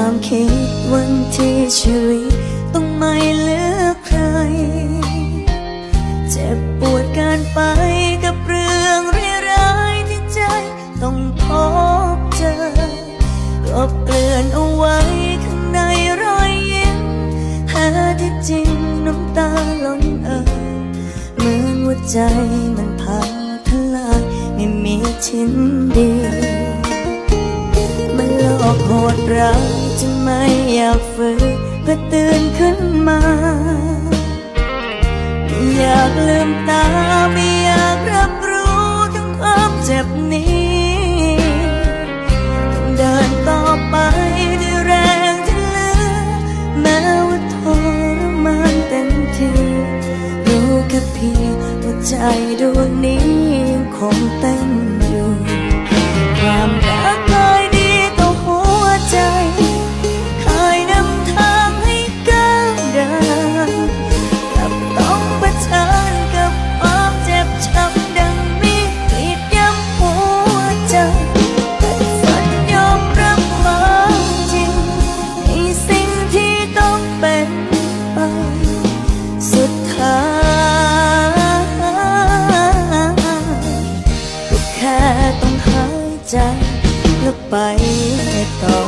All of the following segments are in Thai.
ความคิดวันที่ชีวิตต้องไม่เหลือใคร เจ็บปวดการไปกับเรื่องร้ายๆที่ใจต้องพบเจอกบเกลื่อนเอาไว้ข้างในรอยยิ้มหาที่จริงน้ำตาล้นเอ่อเหมือนหัวใจมันพังทลายไม่มีชิ้นดีมันหลอกโหดร้าย จนไม่อยากฝืนเพื่อตื่นขึ้นมาไม่อยากลืมตาไม่อยากรับรู้ถึงความเจ็บนี้ต้องเดินต่อไปด้วยแรงที่เหลือแม้ว่าทรมานเต็มทีรู้แค่เพียงว่าใจดวง ใจแล้วไปต่อ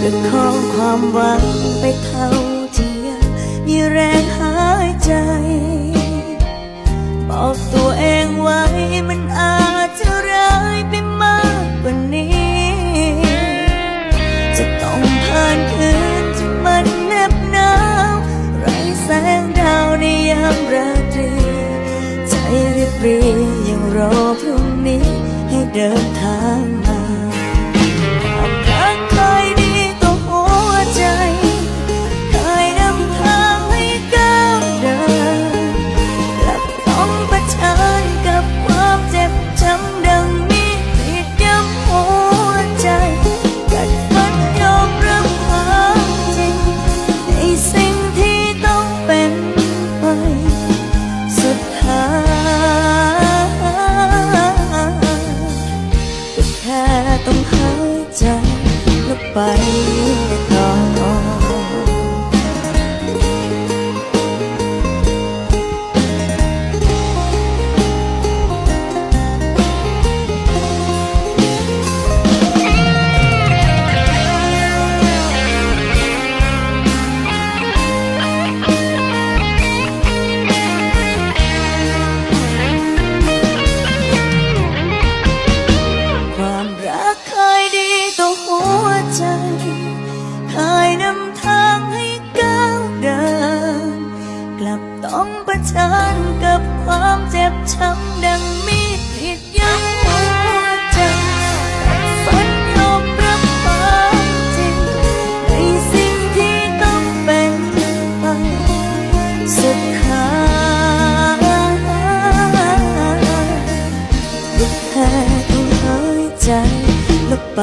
ประคองความหวังไปเท่าที่ยังมีแรงหายใจ บอกตัวเองไว้มันอา ริบรียังรอพรุ่งนี้ให้เดินทาง Bye. จ็บช้ำดังมีดผิดยังหัวใจฝันยอมรับความจริงในสิ่งที่ต้องเป็นไปสุดท้ายลุกแพ้ต้องน้ยใจลุกไป